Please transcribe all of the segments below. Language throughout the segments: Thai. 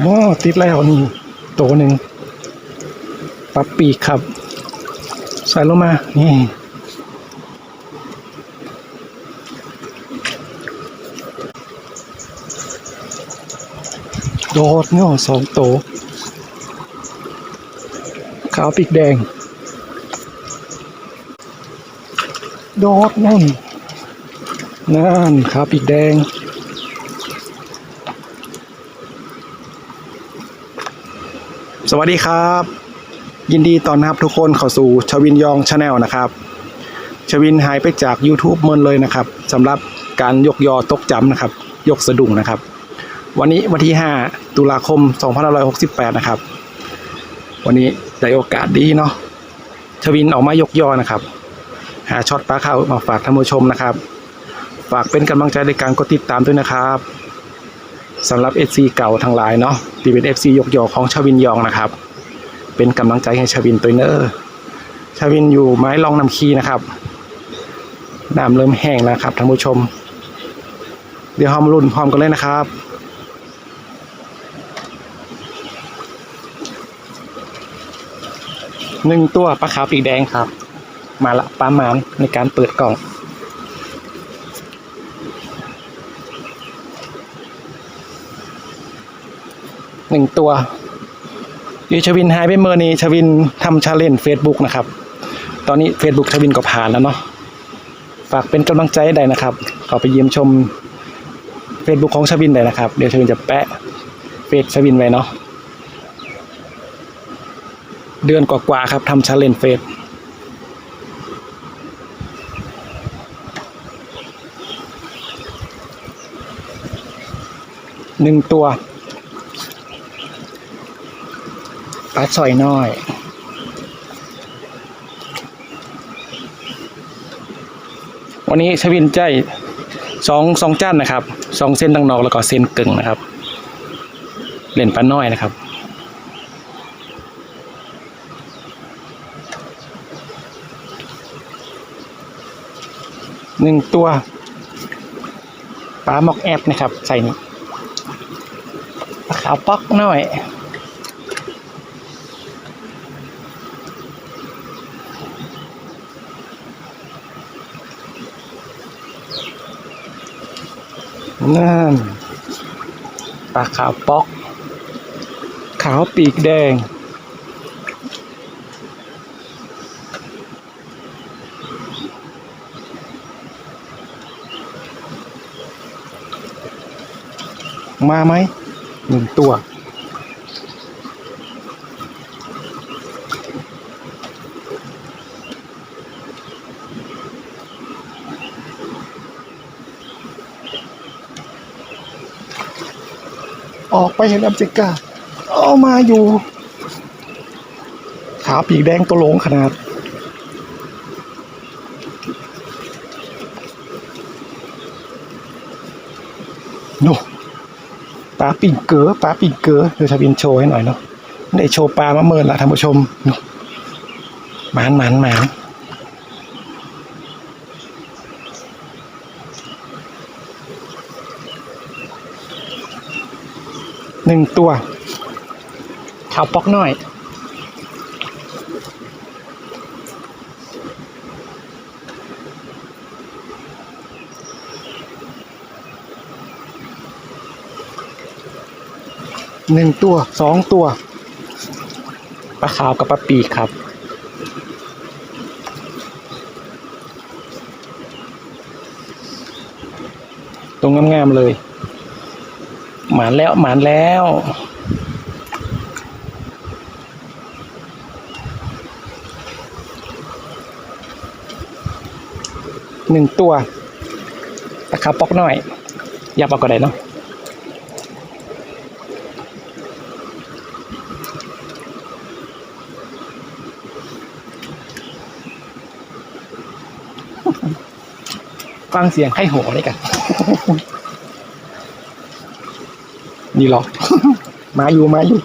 อ๋อติดแล้วนี่ตัวหนึ่งปับปีกครับ ใส่ลงมา นี่โดดเนาะสองโตวขาวปีกแดง โดดนั่นนั่นขาวปีกแดง สวัสดีครับ ยินดีต้อนรับทุกคนเข้าสู่ชวินยองชาแนลนะครับ ชวินหายไปจาก YouTube เมินเลยนะครับสำหรับการยกยอตกจำนะครับ ยกสะดุ้งนะครับ วันนี้วันที่ 5 ตุลาคม 2568 นะครับ วันนี้ได้โอกาสดีเนาะชวินออกมายกยอนะครับ หาช็อตปลาเข้ามาฝากท่านผู้ชมนะครับ ฝากเป็นกำลังใจในการกดติดตามด้วยนะครับ สำหรับ FC เก่าทั้งหลายเนาะที่เป็น FC ยกยอของชาวินยองนะครับ เป็นกำลังใจให้ชาวินตัวเนอร์ชาวินอยู่ไม้ลองนำคีนะครับน้ำเริ่มแห้งแล้วครับท่านผู้ชม เดี๋ยวหอมรุ่นพร้อมกันเลยนะครับหนึ่งตัวปลาขาวปีกแดงครับ มาละปลาหมานในการเปิดกล่อง หนึ่งตัวยูชวินหายไปเมื่อนี้ชวินทำชาเลนจ์เฟซบุ๊กนะครับ ตอนนี้ Facebook ชวินก็ผ่านแล้วเนาะฝากเป็นกำลังใจได้นะครับข้าไปเยี่ยมชม Facebook ของชวินได้นะครับ เดี๋ยวชวินจะแปะเฟซชวินไว้เนาะเดือนกว่าๆครับทำชาเลนจ์เฟสหนึ่งตัว ปลาสอยน้อยวันนี้ชวินใจสองสองจ้านนะครับสองเส้นดังนอกแล้วก็เส้นกึ่งนะครับเล่นปลาน้อยนะครับหนึ่งตัวปลาหมอกแอบนะครับ ใส่นี่ปลาขาวปอกน่อย นั่นปลาขาวป๊อก ขาวปีกแดง มาไหมหนึ่งตัว ออกไปเห็นแอมจิก้าเอามาอยู่ ขาปีกแดงตัวโหลงขนาดโน่ปลาปิ่งเก๋อปลาปิ่งเก๋อเดี๋ยวชาบินโชว์ให้หน่อยเนาะได้โชว์ปลามาเมินละท่านผู้ชมน่หมานหมานหมาน หนึ่งตัวขาวปอกน้อย หนึ่งตัวสองตัวปลาขาวกับปลาปีกครับตรงงามๆเลย หมานแล้วหมานแล้วหนึ่งตัวตะขาปอกน้อย ยับเอาก็ได้เนาะฟังเสียงไข้โหนี่กัน นี่หรอ มาอยู่มาอยู่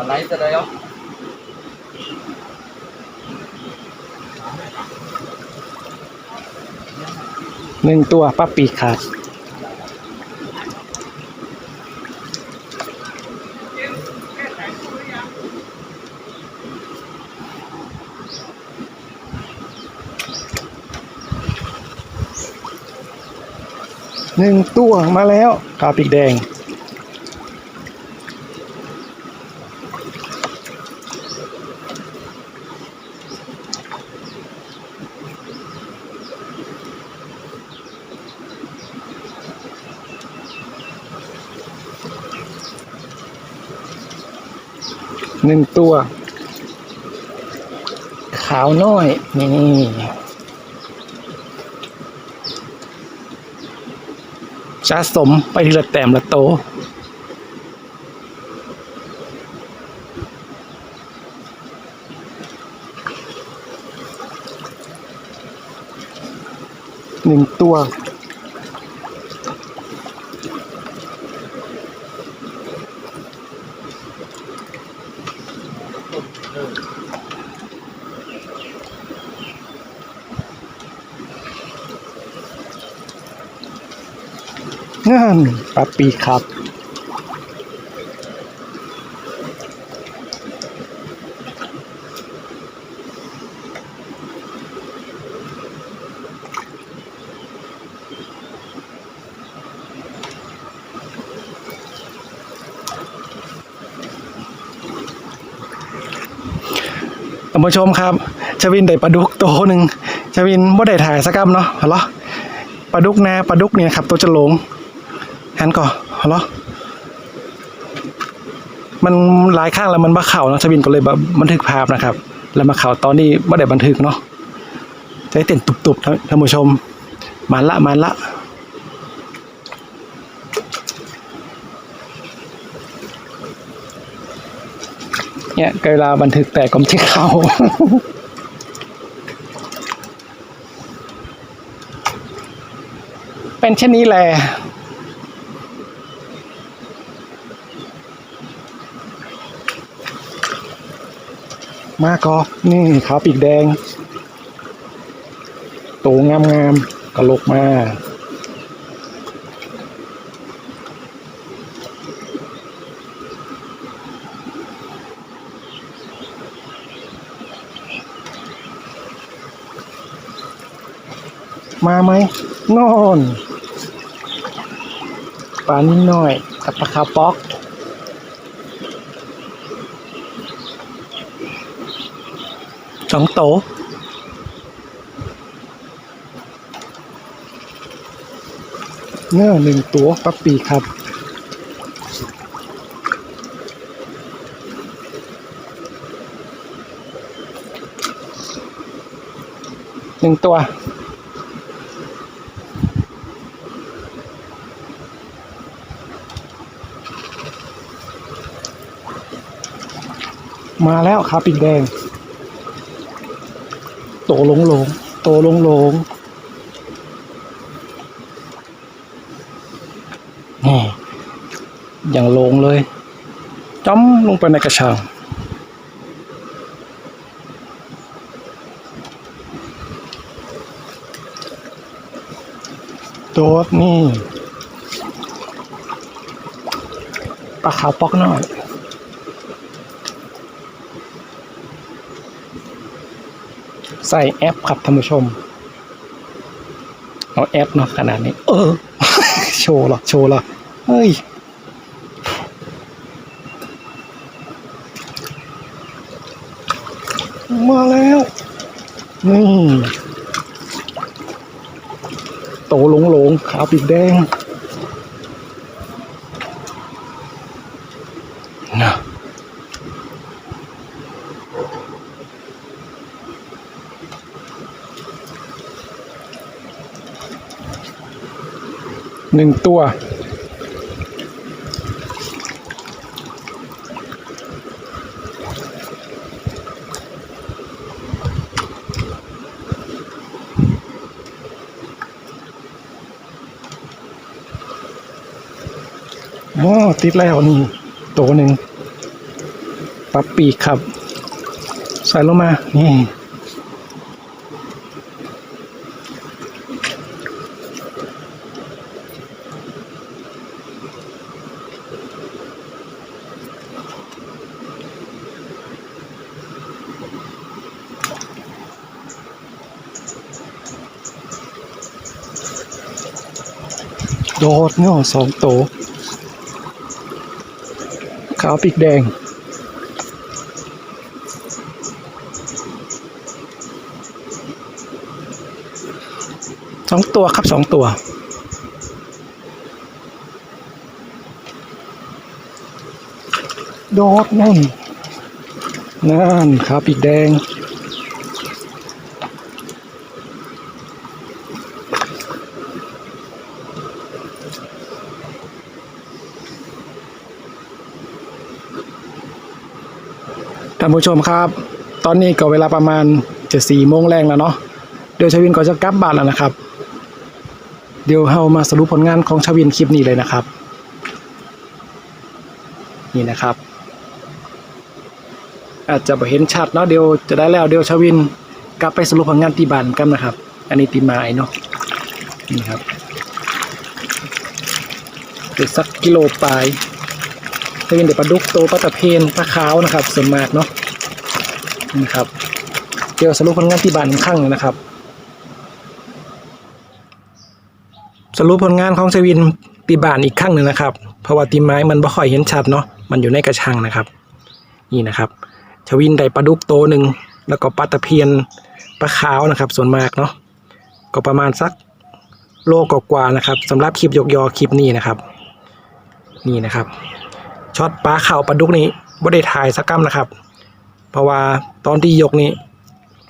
Ở lấy từ đây không? หนึ่งตัวป้าปีกครั หนึ่งตัวมาแล้วกาปีกแดง หนึ่งตัว ขาวน้อย นี่ สะสมไปทีละแต้มละโต หนึ่งตัวงานปาปีครับ ท่านผู้ชมครับ ชวินได้ปลาดุกโตหนึ่งชวินบ่ได้ถ่ายสักกำเนาะเหรอปลาดุกนาปลาดุกเนี่ยครับ ตัวจะหลง หันก่อนเหรอมันหลายข้างแล้วมันมาเข่านะชวินก็เลยแบบบันทึกภาพนะครับ แล้วมาเข่าตอนนี้บ่ได้บันทึกเนาะใจเต้นตุบๆท่านผู้ชมมาละมาละเนี่ยเวลาบันทึกแต่กลมที่เขาเป็นเช่นนี้แหละ มากอนี่ขาวปีกแดงตงามงามๆกระโหลกมามาไหมนอนปลานิดหน่อยกับปลาคาป๊อก สองโตเนื้อหนึ่งตัวปับปีครับ หนึ่งตัวมาแล้วขาปีกแดง โตลงลงโตลงลงนี่อย่างลงเลยจ้อมลงไปในกระชังโดดนี่ปลาขาวปอกหน่อย ส่แอปครับท่านผู้ชม เอาแอปเนาะขนาดนี้ เออ โชว์หรอ โชว์หรอ เฮ้ย มาแล้วนี่โตหลงหลงๆขาวปีกแดง หนึ่งตัวอ๋อติดแล้วนี่ ตัวหนึ่ง ปับปีกครับ ใส่ลงมา นี่ โดดเงาสองโตวขาวปีกแดง สองตัวครับสองตัว โดดนั่นนั่นขาปีกแดง ท่านผู้ชมครับ ตอนนี้ก็เวลาประมาณจะสี่โมงแรงแล้วเนาะเดี๋ยวชวินก็จะกลับบ้านแล้วนะครับ เดี๋ยวเรามาสรุปผลงานของชวินคลิปนี้เลยนะครับ นี่นะครับ อาจจะบ่เห็นชัดเนาะเดี๋ยวจะได้แล้วเดี๋ยวชวินกลับไปสรุปผลงานที่บ้านกันนะครับ อันนี้ตีไม้เนาะนี่ครับเดี๋ยวสักกิโลปลาย ชวินเดี๋ยวปลาดุกโตปลาตะเพียนปลาขาวนะครับ ส่วนมากเนาะนี่ครับเดี๋ยวสรุปผลงานที่บ้านอีกครั้งหนึ่งนะครับ สรุปผลงานของชวินตีบานอีกครั้งหนึ่งนะครับ เพราะว่าตีไม้มันบ่ค่อยเห็นชัดเนาะมันอยู่ในกระชังนะครับ นี่นะครับชวินได้ปลาดุกโตหนึ่งแล้วก็ปลาตะเพียนปลาขาวนะครับ ส่วนมากเนาะก็ประมาณสักโลกกว่าๆนะครับสำหรับคลิปยกยอคลิปนี้นะครับ นี่นะครับ ช็อตปลาเข่าปลาดุกนี้บ่ได้ถ่ายสักกัมนะครับ เพราะว่าตอนที่ยกนี้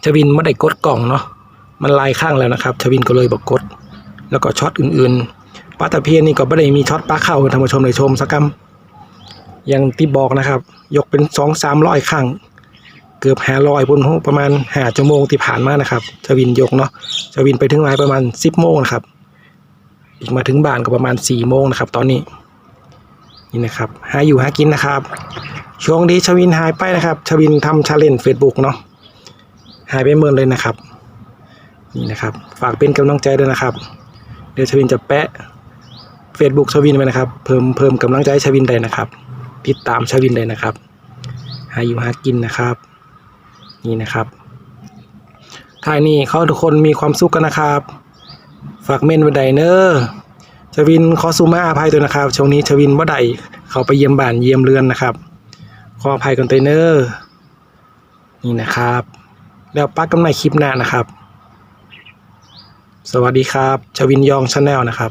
ชวินไม่ได้กดกล่องเนาะมันลายข้างแล้วนะครับชวินก็เลยบอกกด แล้วก็ช็อตอื่นๆปลาตะเพียนนี่ก็ไม่ได้มีช็อตปลาเข้าให้ท่านผู้ชมได้ชมสักกัมอย่างที่บอกนะครับ ยกเป็นสองสามร้อยครั้งเกือบหาร้อยบนหประมาณหาชั่วโมงที่ผ่านมานะครับชวินยกเนาะชวินไปถึงไม้ประมาณสิบโมงนะครับ อีกมาถึงบ้านก็ประมาณสี่โมงนะครับ ตอนนี้ นี่นะครับหาอยู่หากินนะครับ ช่วงนี้ชวินหายไปนะครับ ชวินทำชาเลนจ์เฟซบุ๊กเนาะหายไปเมินเลยนะครับ นี่นะครับ ฝากเป็นกำลังใจด้วยนะครับ เดี๋ยวชวินจะแปะ Facebook ชวินไว้นะครับ เพิ่มเพิ่มกำลังใจชวินได้นะครับ ติดตามชวินได้นะครับ หาอยู่หากินนะครับ นี่นะครับท้ายนี้เขาทุกคนมีความสุขกันนะครับ ฝากเมนไว้ใดเนอร์ ชวินขอสุมาอภัยด้วยนะครับ ช่วงนี้ชวินบ่ได้เขาไปเยี่ยมบ้านเยี่ยมเรือนนะครับ ขออภัยคอนเทนเนอร์ นี่นะครับ แล้วปักกันใหม่คลิปหน้านะครับ สวัสดีครับ ชวินยองชาแนลนะครับ